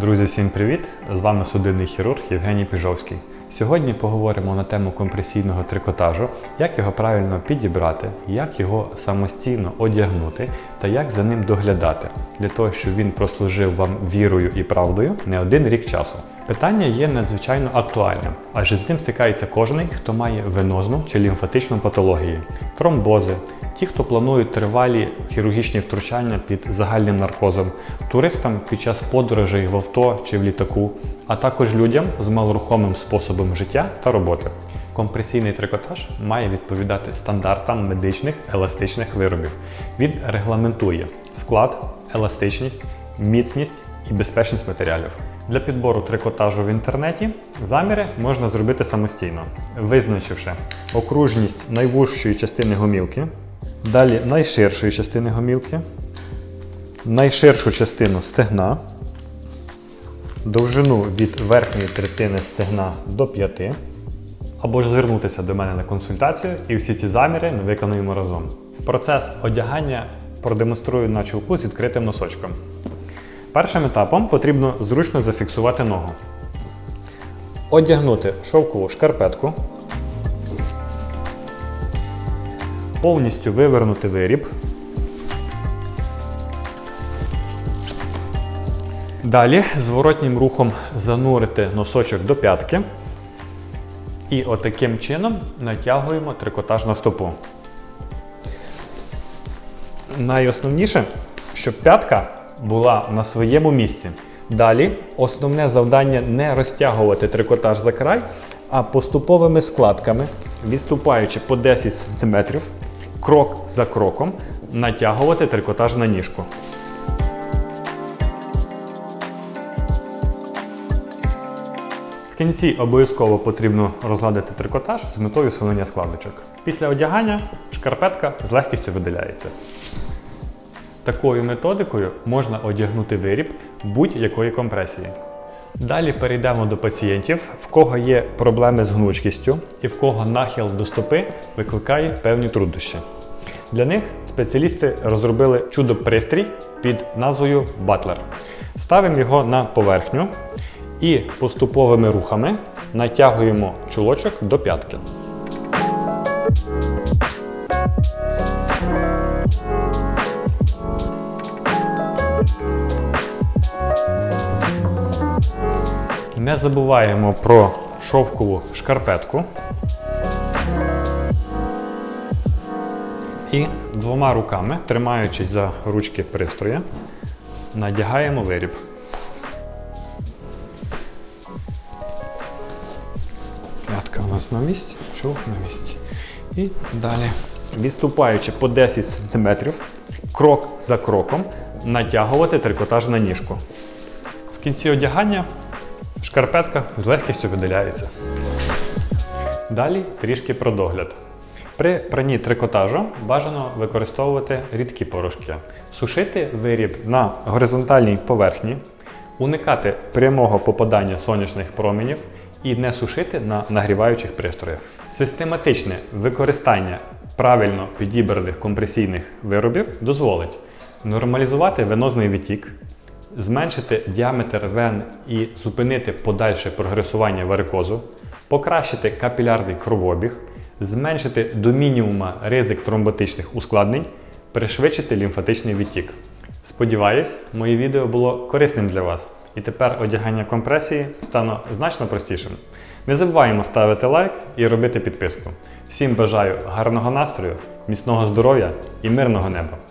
Друзі, всім привіт! З вами судинний хірург Євгеній Піжовський. Сьогодні поговоримо на тему компресійного трикотажу, як його правильно підібрати, як його самостійно одягнути та як за ним доглядати, для того, щоб він прослужив вам вірою і правдою не один рік часу. Питання є надзвичайно актуальним, адже з ним стикається кожен, хто має венозну чи лімфатичну патологію, тромбози, ті, хто планують тривалі хірургічні втручання під загальним наркозом, туристам під час подорожей в авто чи в літаку, а також людям з малорухомим способом життя та роботи. Компресійний трикотаж має відповідати стандартам медичних еластичних виробів. Він регламентує склад, еластичність, міцність і безпечність матеріалів. Для підбору трикотажу в інтернеті заміри можна зробити самостійно, визначивши окружність найвужчої частини гомілки, далі найширшої частини гомілки, найширшу частину стегна, довжину від верхньої третини стегна до 5, або ж звернутися до мене на консультацію, і всі ці заміри ми виконуємо разом. Процес одягання продемонструю на чулку з відкритим носочком. Першим етапом потрібно зручно зафіксувати ногу. Одягнути шовкову шкарпетку. Повністю вивернути виріб. Далі зворотнім рухом занурити носочок до п'ятки. І отаким чином натягуємо трикотаж на стопу. Найосновніше, щоб п'ятка була на своєму місці. Далі основне завдання не розтягувати трикотаж за край, а поступовими складками, відступаючи по 10 см, крок за кроком, натягувати трикотаж на ніжку. В кінці обов'язково потрібно розгладити трикотаж з метою сунення складочок. Після одягання шкарпетка з легкістю видаляється. Такою методикою можна одягнути виріб будь-якої компресії. Далі перейдемо до пацієнтів, в кого є проблеми з гнучкістю і в кого нахил до стопи викликає певні труднощі. Для них спеціалісти розробили чудо-пристрій під назвою Батлер. Ставимо його на поверхню і поступовими рухами натягуємо чулочок до п'ятки. Не забуваємо про шовкову шкарпетку. І двома руками, тримаючись за ручки пристрою, надягаємо виріб. П'ятка у нас на місці, шов на місці. І далі, відступаючи по 10 см, крок за кроком, натягувати трикотаж на ніжку. В кінці одягання шкарпетка з легкістю видаляється. Далі трішки про догляд. При пранні трикотажу бажано використовувати рідкі порошки, сушити виріб на горизонтальній поверхні, уникати прямого попадання сонячних променів і не сушити на нагріваючих пристроях. Систематичне використання правильно підібраних компресійних виробів дозволить нормалізувати венозний відтік, зменшити діаметр вен і зупинити подальше прогресування варикозу, покращити капілярний кровообіг, зменшити до мінімума ризик тромботичних ускладнень, пришвидшити лімфатичний відтік. Сподіваюсь, моє відео було корисним для вас. І тепер одягання компресії стане значно простішим. Не забуваємо ставити лайк і робити підписку. Всім бажаю гарного настрою, міцного здоров'я і мирного неба!